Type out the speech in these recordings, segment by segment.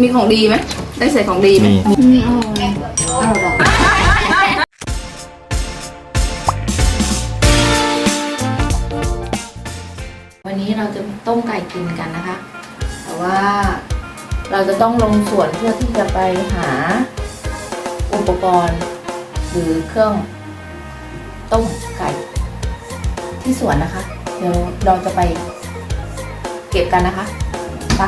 มีของดีไหมได้ใส่ของดีไหมมีอืมอร่อยอร่อยวันนี้เราจะต้มไก่กินกันนะคะ แต่ว่าเราจะต้องลงสวนเพื่อที่จะไปหาอุปกรณ์ หรือเครื่องต้มไก่ที่สวนนะคะ เดี๋ยวเราจะไปเก็บกันนะคะไป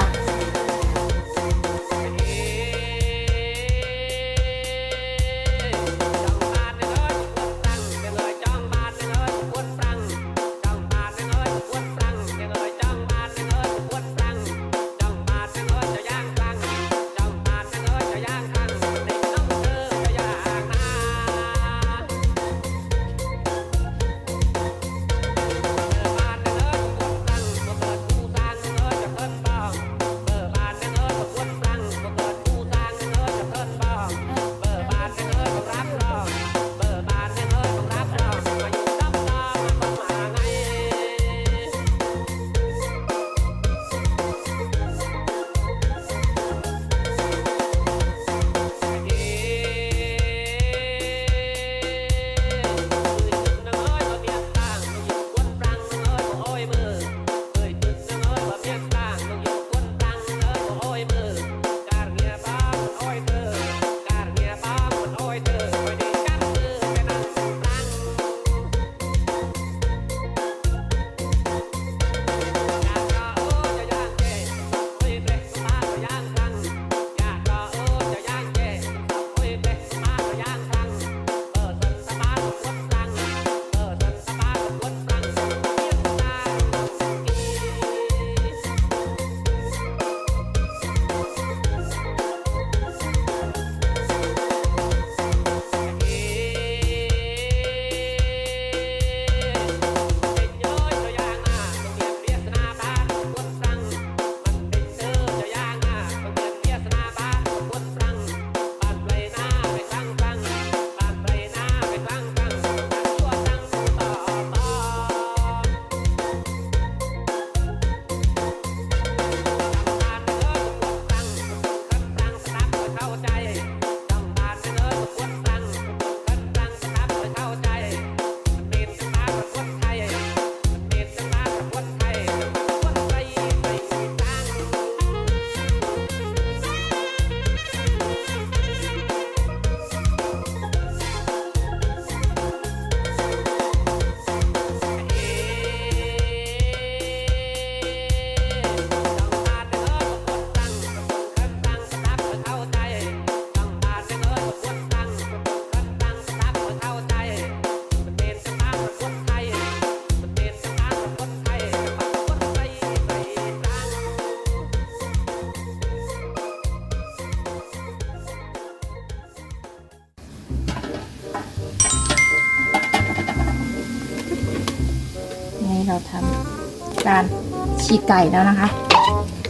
ฉีกไก่แล้วนะคะ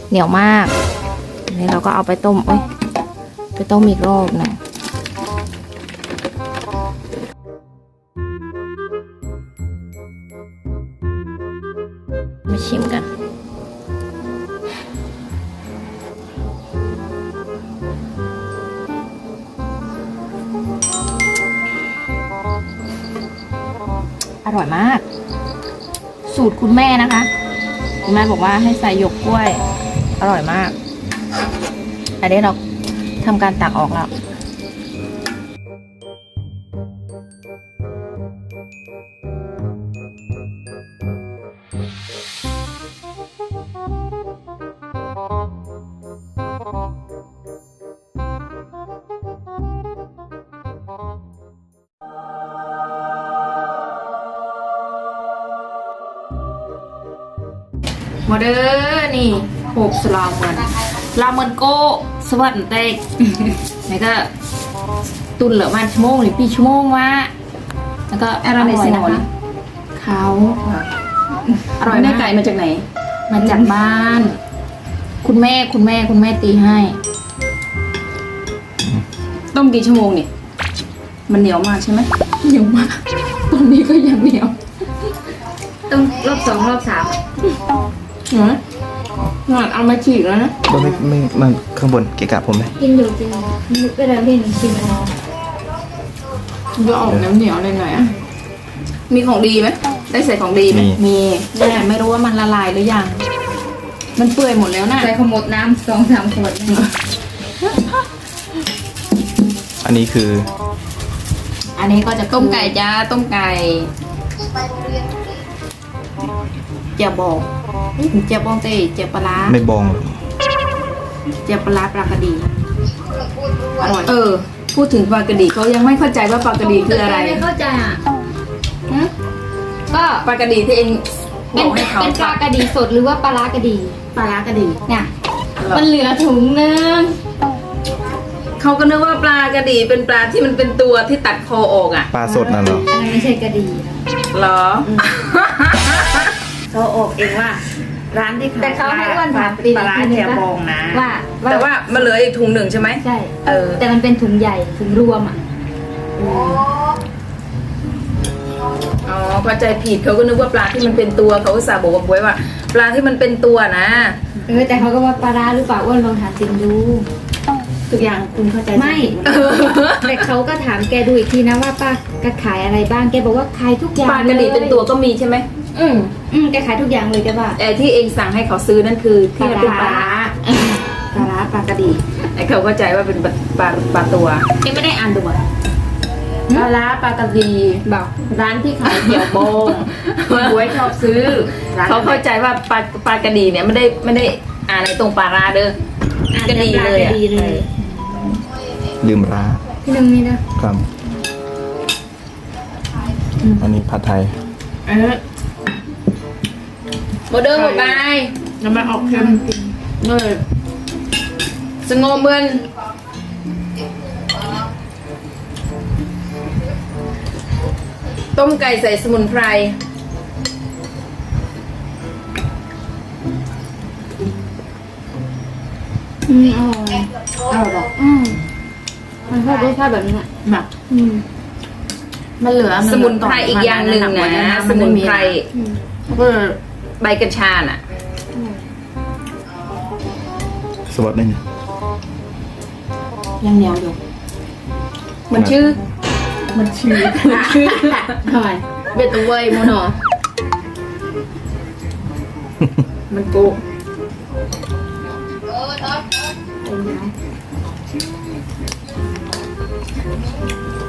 เหนียวมากนนี้เราก็เอาไปต้มเอ้ยไปต้มอีกรอบหนึ่งมาชิมกันอร่อยมาก สูตรคุณแม่นะคะ คุณแม่บอกว่าให้ใส่หยกกล้วย อร่อยมาก อันนี้เราทำการตักออกแล้ว เด้อนี่โขกสลาวเหมือนลาวเหมือนโก้สวัสดีเต็กแล้วก็ตุนเหลือมันชั่วโมงหรือปีชั่วโมงวะแล้วก็อะไรในสินนะอนคะเขาอร่อยได้ไก่มาจากไหน มาจากบ้าน คุณแม่คุณแม่คุณแม่ตีให้ ต้มกี่ชั่วโมงเนี่ยมันเหนียวมากใช่ไหมเหนียวมากตอนนี้ก็ยังเหนียวต้องรอบสองรอบสาม เหนียวไหมงานเอามาฉีกแล้วนะบนไม่ไม่มันข้างบนเกะกะผมไหมกินอยู่กินนึกเวลาเล่นกินอะไรจะออกน้ำเหนียวหน่อยๆอะ มีของดีไหมได้ใส่ของดีไหมมี มีแต่ไม่รู้ว่ามันละลายหรือยัง มันเปื่อยหมดแล้วน่ะใส่ขมดน้ำสองสามขวดเนี่ยอันนี้คืออันนี้ก็จะต้มไก่จ้าต้มไก่เจียวบอ งเจียวบองเตเจียวปลาร้าไม่บองหรอกเจียวปลาร้าปลากระดีอร่อยเออ พูดถึงปลากระดีเขายังไม่เข้าใจว่าปลากระดีคืออะไรไม่เข้าใจอะฮะก็ปลากระดีที่เองบเป็นอกให้เขาเป็นปลากระดีสดหรือว่าปลาร้ากระดี ปลาร้ากระดีเนี่ยมันเหลือถุงนึงเขาก็นึกว่าปลากระดีเป็นปลาที่มันเป็นตัวที่ตัดคอออกอะ ปลาสดนั่นเหรออันนั้นไม่ใช่กระดีนะเหรอ เขาออกเองว่า ร้านที่ขายแต่เขาให้อ้วนปลาถามปีปลาร้าเจียวบองนะว่าแต่ว่ามันเหลืออีกถุงหนึ่งใช่ไหมใช่เออแต่มันเป็นถุงใหญ่ถุงรวมอะอ๋อเข้าใจผิดเขาก็นึกว่าปลาที่มันเป็นตัวเขาอุตส่าห์บอกว่าบวยว่า ปลาที่มันเป็นตัวนะเออแต่เขาก็ว่าปลาร้าหรือเปล่าอ้วนลองถามจริงดูทุกอย่างคุณเข้าใจไม่แต่เขาก็ถามแกดูอีกทีนะว่าป้าแกขายอะไรบ้างแกบอกว่าขายทุกอย่างปลากระดีเป็นตัวก็มีใช่ไหม อืมอืมแกขายทุกอย่างเลยแกว่าแต่ที่เองสั่งให้เขาซื้อนั่นคือที่มันเป็นปลาร้าปลาร้าปลากระดีไอ้เขาเข้าใจว่าเป็นปลาปลาปลาตัวแกไม่ได้อ่านดูอะปลาร้าปลากระดีบอกร้านที่ขายเจียวบองที่บวยชอบซื้อร้นเขาเข้าใจว่าปลาปลากระดีเนี่ยไม่ได้ไม่ได้อ่านในตรงปลาร้าเด้ออ่านกระดีเลยกอะระดีเลยลืมร้าพี่นึงนี่นะครับ อันนี้ผัดไทย เออ โมเดิร์นหมดไปแล้วมันออกเค็มเลยสงบเมือนต้มไก่ใส่สมุนไพร อืมอร่อยอร่อยบอกอืมมันชอบรสชาติแบบนี้อะแบบอืมมันเหลือสมุนไพรอีกอย่างหนึ่งนะ สมุนไพรอืมก็เลย ใบกัญชาน่ะ สวัสดียังเหนียวอยู่มันชื่อ มันชื้นทำไมเบตเวยโมโนมันโกะเป็นไง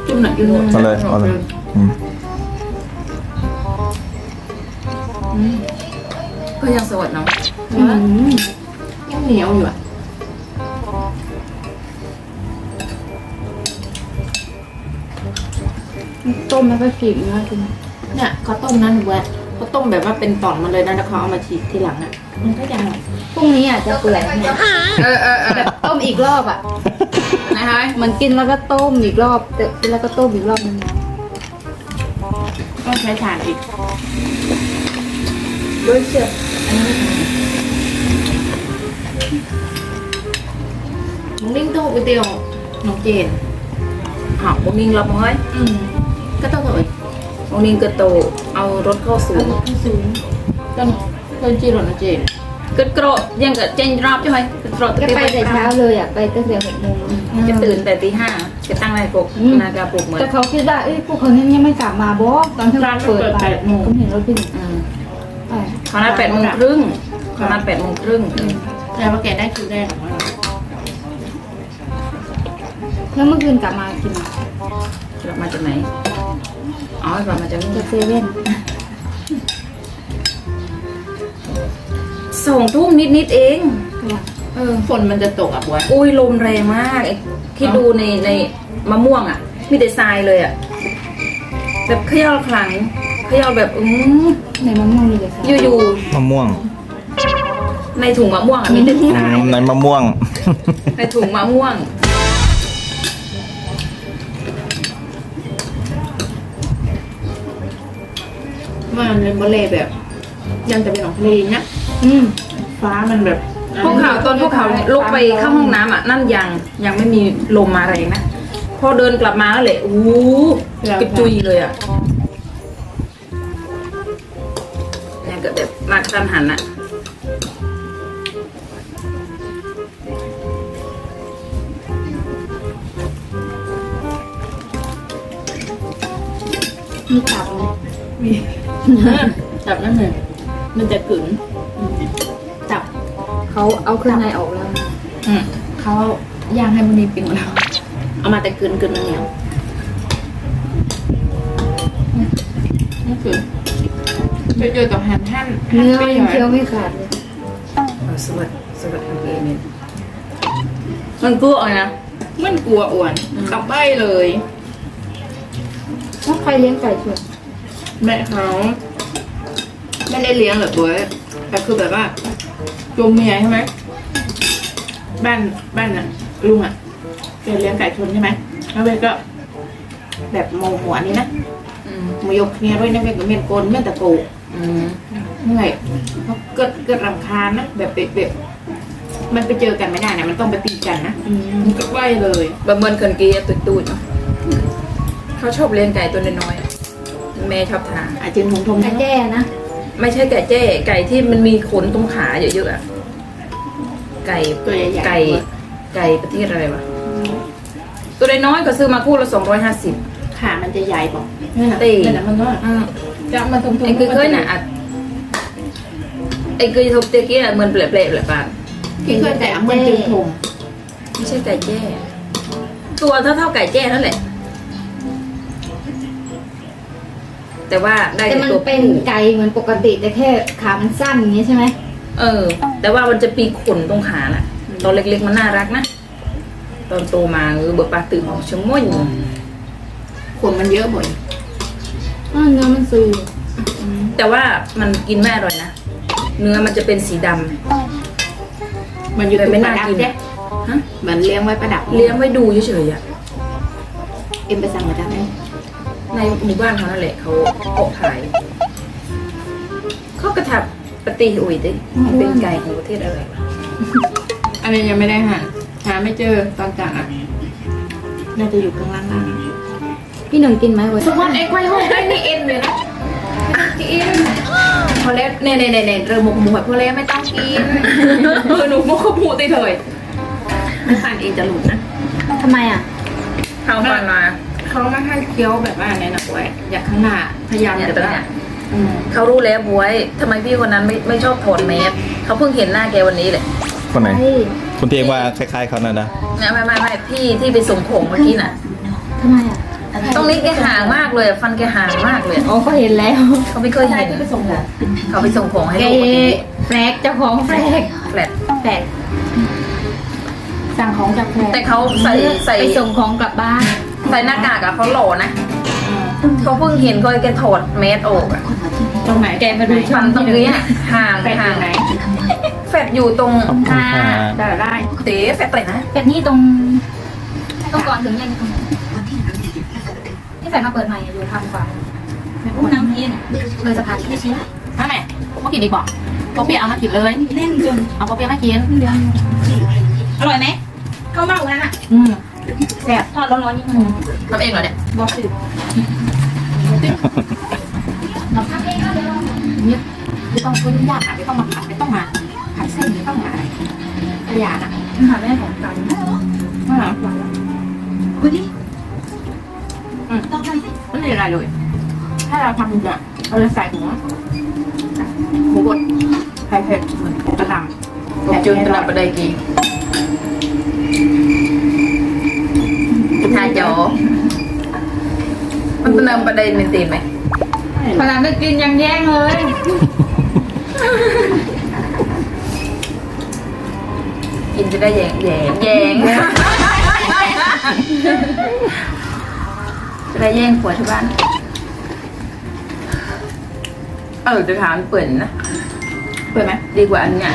จุ่มหน่อยจุ่มหน่อย เอาเลยเอาเลยอืม ก็ยังสวัสดเนาะอืมยังเหนียวอยู่อะต้มแล้วก็กรีบเนื้อกินเนี่ยเขาต้มนั้นหนูว่าเขาต้มแบบว่าเป็นตอนมันเลยนะแล้วเขาเอามาฉีกทีหลังอะ มันก็ยังพรุ่งนี้อาจจะเปื่อยเนี่ยเออเออเออแบบต้มอีกรอบอะนะคะเหมือนกินแล้วก็ต้มอีกรอบแต่กินแล้วก็ต้มอีกรอบนึงนะต้องใช้ถ่านอีก ด้วยเชือกอันนี้น้องลิ้งโตก๋วยเตี๋ยวน้องเจนหอมบะมิงรับมั้ยอืมก็ต้องเลยบะมิงกระโตเอารถเข้าสูเอางที่สูงต้นต้นจีรน้องเจนกระโกรธยังกับเจนรอบใช่ไหมกระโกรธก็ไปแต่เช้าเลยอะไปตั้งแต่หกโมงจะตื่นแต่ตีห้าจะตั้งนาฬิกาปลุกนาฬิกาปลุกเหมือนแต่เขาคิดว่าเอ้ยพวกเขายังไม่กลับมาบอตอนที่ร้านเปิดไปผมเห็นรถพี่หนึ่งอืมไป เขานัดแปดโมงครึ่งเขานัดแปดโมงครึ่งแต่ว่าแกได้คิวแรกของเราแล้วเมื่อคืนกลับมากินกลับมาจากไหน อ๋อกลับมาจากนี่จากเซเว่นสองทุ่มนิดนิดๆเอง เออ ฝนมันจะตกอะบัวอุ้ยลมแรงมากคิดดูในในมะม่วงอะ มีแต่ทรายเลยอะ แบบเขย่าขลัง เขย่าแบบอืมในมะม่วงมีเลยค่ะอยู่มะม่วงๆในถุงมะม่วงอะมีแต่ทอืรายมในมะม่วง ในถุงมะม่วง มันเป็นบะเล่แบบยังจะเป็นของทะเลนะอืมฟ้ามันแบบพวกเขาตอนพวกเขาเนี่ยลุกไปเข้าห้องน้ำอะนั่นยังยังไม่มีลมมาแรงนะ พอเดินกลับมาแล้วแหละอู้กระจุยเลยอะ กันหันอะมีจับไหมมีจับนั่นเลยมันจะกึ๋นจับเขาเอาเครื่องในออกแล้วเขาย่างให้มันนิ่มไปหมดแล้ว เอามาแต่กึ๋นกึ๋นมันเหนียว ไปเจอกับแฮมแฮมเนื้อยังเคี้ยวไม่ขาดเลยสวัสดีสวัสดีเอเนี่ยมันกลัวอะนะมันกลัวอ้วนกลับใบเลยถ้าใครเลี้ยงไก่ชวนแม่เขาไม่ได้เลี้ยงหรอกตัวแต่คือแบบว่าจูงเมียใช่ไหมบ้านบ้านน่ะลุงอะแกเลี้ยงไก่ชนใช่ไหมแล้วเวก็แบบโมหัวนี่นะอืมมายกเมียด้วยนะเวก็เมียนโกนเมียนตะโก อืมเหนื่อยเพราะเกิดเกิดรำคาญนะแบบแบบแบบมันไปเจอกันไม่ได้นะมันต้องไปตีกันนะมันก็ไหวเลยบะเมินเคินกีตุยตูดเนาะเขาชอบเลี้ยงไก่ตัวน้อยๆแม่ชอบทานอาจจะทงทงไก่แจ้นะไม่ใช่ไก่แจ้ไก่ที่มันมีขนตรงขาเยอะๆอะไก่ตัวใหญ่ๆไก่ไก่ประเทศอะไรวะตัวน้อยๆก็ซื้อมาคู่ละสองร้อยห้าสิบขามันจะใหญ่บอกนี่นนะตีนี่นนะมันว่าจะมันทงทงไอ้คื อเคยน่ะอัดไอ้คือทบเตกี้น่ะเหมือนเปลอะๆแหละปานที่เคยแต่มันจึงทงไม่ใช่ไก่แจ้ ตัวเท่าเท่าๆไก่แจ้นั่นแหละ แต่ว่าได้แต่แต่มันตัวเป็นผู้ไก่เหมือนปกติแต่แค่ขามันสั้นอย่างนี้ใช่ไหมเออ แต่ว่ามันจะปีขนตรงขาน่ะ ตอนเล็กๆมันน่ารักนะ ตอนโตมาเออเบิกปลาตื่นของชะม่วยขนมันเยอะบ่อย อ้าวเนื้อมันซูแต่ว่ามันกินไม่อร่อยนะ เนื้อมันจะเป็นสีดำ มันอยู่แต่ตรงไม่ประน่าดับกินเจ๊ฮะ เหมือนเลี้ยงไว้ประดับเลี้ยงไว้ดูเฉยๆอะเอ็มไปสั่งมาจากไหนในหมู่บ้านเขานั่นแหละเขาออกขายเขากระทับปฏิอุยดิมันเป็นไก่ของประเทศอะไรวะอันนี้ยังไม่ได้หาหาไม่เจอตอนกลางอะ น่าจะอยู่ข้างล่างล่าง พี่หนึ่งกินไหมเว้ยทุกคนเอ็กไว้ห้องได้นี่เอ็นเลยนะกินพอแล้วเน่เน่เน่เน่เริ่มหมกหมูแบบพอแล้วไม่ต้องกินเออหนูหมกหมูตีเถยไม่ฟันเองจะหลุดนะทำไมอะเขาฟันมาเขาไม่ให้เคี้ยวแบบว่าในหนักไว้อยากข้างหน้าพยายามเนี่ยจะตัวว่าเนี้ยอืมเขารู้แล้วบวยทำไมพี่คนนั้นไม่ไม่ชอบถอดแมสเขาเพิ่งเห็นหน้าแกวันนี้แหละคนไหนใช่คุณเตียงว่าคล้ายๆเขานั่นนะไม่ไม่ไม่ไม่พี่ที่ไปส่งของเมื่อกี้น่ะทำไมอะ ตรงนี้แกห่างมากเลยอะฟันแกห่างมากเลยอ๋อเขาเห็นแล้วเขาไม่เคยเห็นที่ไปส่งหมูเขาไปส่งของให้แกลูกเมื่อกี้แฟลกเจ้าของแฟลกแฟลตแฟลกสั่งของจากแพรแต่เขาใส่ใส่ไปส่งของกลับบ้านใส่หน้ากากอะเขาหล่อนะเขาเพิ่งเห็นก็แกถอดแมสออกอะตรงไหนแกมาดูช่ฟัองนตรงนี้อะห่างแปดห่างไหนแฟลตอยู่ตรงขอบคุณค่ะ ได้ได้เต๋แฟลตไหนนะแฟลกนี่ตรงต้องก่อนถึงยังตรงไหน ที่แฟลกมาเปิดใหม่อยู่ทำกว่าอุ้มน้ำเย็นเลยสะพานที่ชี้นั่นแหละพวกกินดีกว่าโปเปียเอามากินเลยเล่นจนเอาโปเปียมากินอร่อยไหมข้าวเม่านั้นอะอืมแซ่บทอดร้อนๆนี่มันทำเองเหรอเนี่ยบอกสิเราทำเองก็เดี๋ยวเนี่ยไม่ต้องคุยยากอะไม่ต้องมาผัดไม่ต้องมาผัดเส้นไม่ต้องมาอะไรขยะน่ะหาแม่ของกันไม่หรอคุยดิ อืมต้องทำสิไม่มีอะไรเลย ถ้าเราทำเนี่ยเราจะใส่หัวหมูบดไข่เผ็ดเหมือนกระหล่ำผมจุนตระประเดกีทาจอมันเติมประเด็นเป็นตีนไหมขนาดไม่กินยังแย่งเลยกินจะได้แยงแยงแยง จะได้แย่งผัวที่บ้าน เออจะถามเปิ่นนะ เปิดไหมดีกว่าอันเนี้ย